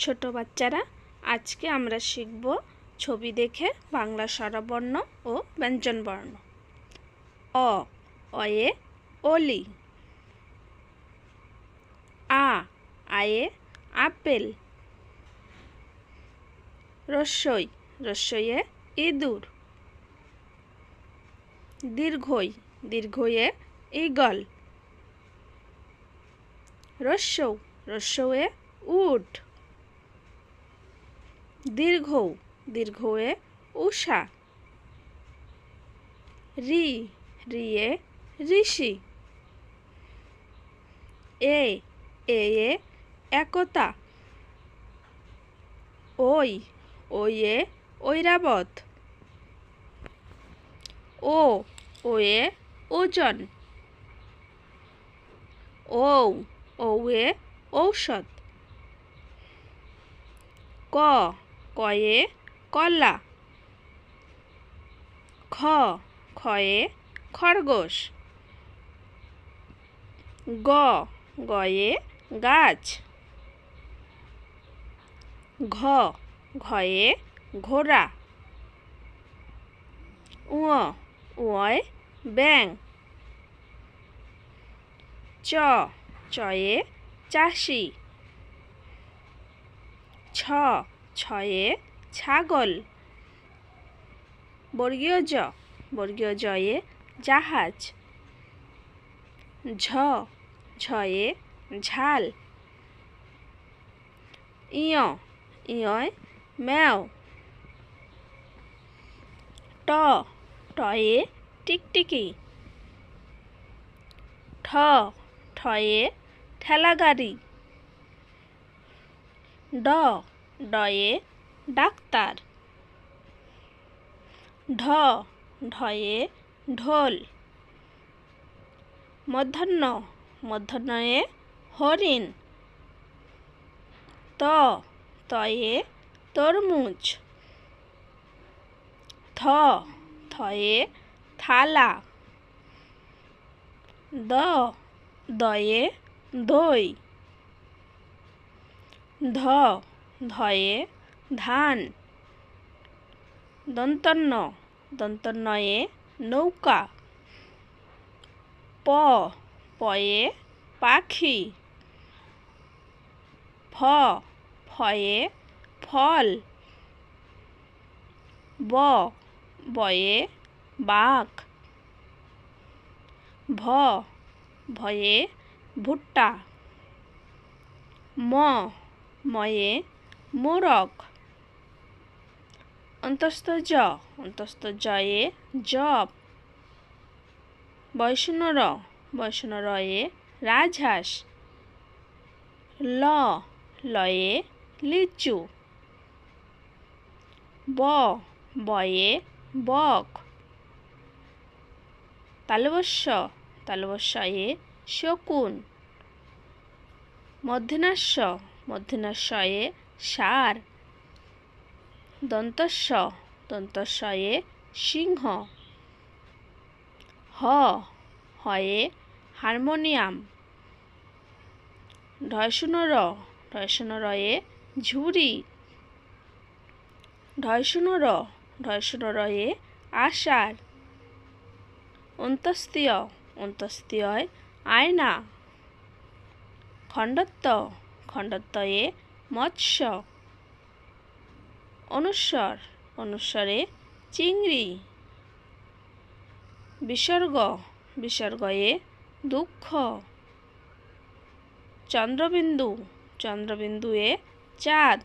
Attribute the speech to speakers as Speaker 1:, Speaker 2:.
Speaker 1: ছোট বাচ্চারা আজকে আমরা শিখব ছবি দেখে বাংলা স্বরবর্ণ ও ব্যঞ্জনবর্ণ। অ, অয়ে, অলি। আ, আয়ে, আপেল। রস্যই রস্যইয়ে ইঁদুর। দীর্ঘই দীর্ঘয়ে ঈগল। রস্যৌ রস্যৌয়ে উট। দীর্ঘ, দীর্ঘয়ে উষা রি, রিয়ে ঋষি। এ এ এ একতা। ওই ওই এ ঐরাবত। ও ওয়ে ওজন। ঔ, ঔয়ে ঔষধ। ক কয়ে কলা খ খয়ে খরগোশ। গ, গয়ে গাছ। ঘ, ঘয়ে ঘোড়া। উঁ উঁয় ব্যাং চ, চয়ে চাষি। ছ ছয়ে ছাগল। বর্গীয় জ, বর্গীয় জয়ে জাহাজ। ঝ ঝয়ে ঝাল। ইয়, ইয়য় ম্যাও। ট, টয়ে টিকটিকি। ঠ, ঠয়ে ঠেলাগাড়ি। ড ডয়ে ডাক্তার। ঢ, ঢয়ে ঢোল। মধ্যাহ্ন, মধ্যাহ্নয়ে হরিণ। ত, তয়ে তরমুজ। থ, থয়ে থালা। দ, দয়ে দই। ধ ধয়ে, ধান, দন্তন্য দন্তন্নয়ে নৌকা, প, পয়ে পাখি, ফ, ফয়ে ফল, ব, বয়ে বাঘ, ভ, ভয়ে ভুট্টা, ম, ময়ে মোরগ। অন্তস্থ জ। অন্তস্থ জয়ে জব বৈষ্ণ র। বৈষ্ণ রয়ে রাজহাঁস। ল। লয়ে লিচু। ব। বয়ে বক। তালবস্য। তালবস্যয়ে শকুন। মধ্যনাস্য মধ্যনাস্যয়ে সার। দন্তস্য দন্তস্বয়ে সিংহ। হ, হয়ে হারমোনিয়াম। ঢয়শূন্য র ঢয়শূন্য রয়ে ঝুড়ি ঢয়শূন্য র ঢয়শূন্য আষাঢ়। অন্তস্তীয় অন্তস্তীয় আয়না। খণ্ডত্ব, খণ্ডত্বয়ে মৎস্য। অনুস্বর অনুস্বরে চিংড়ি। বিসর্গ। বিসর্গয়ে দুঃখ। চন্দ্রবিন্দু। চন্দ্রবিন্দুয়ে চাঁদ।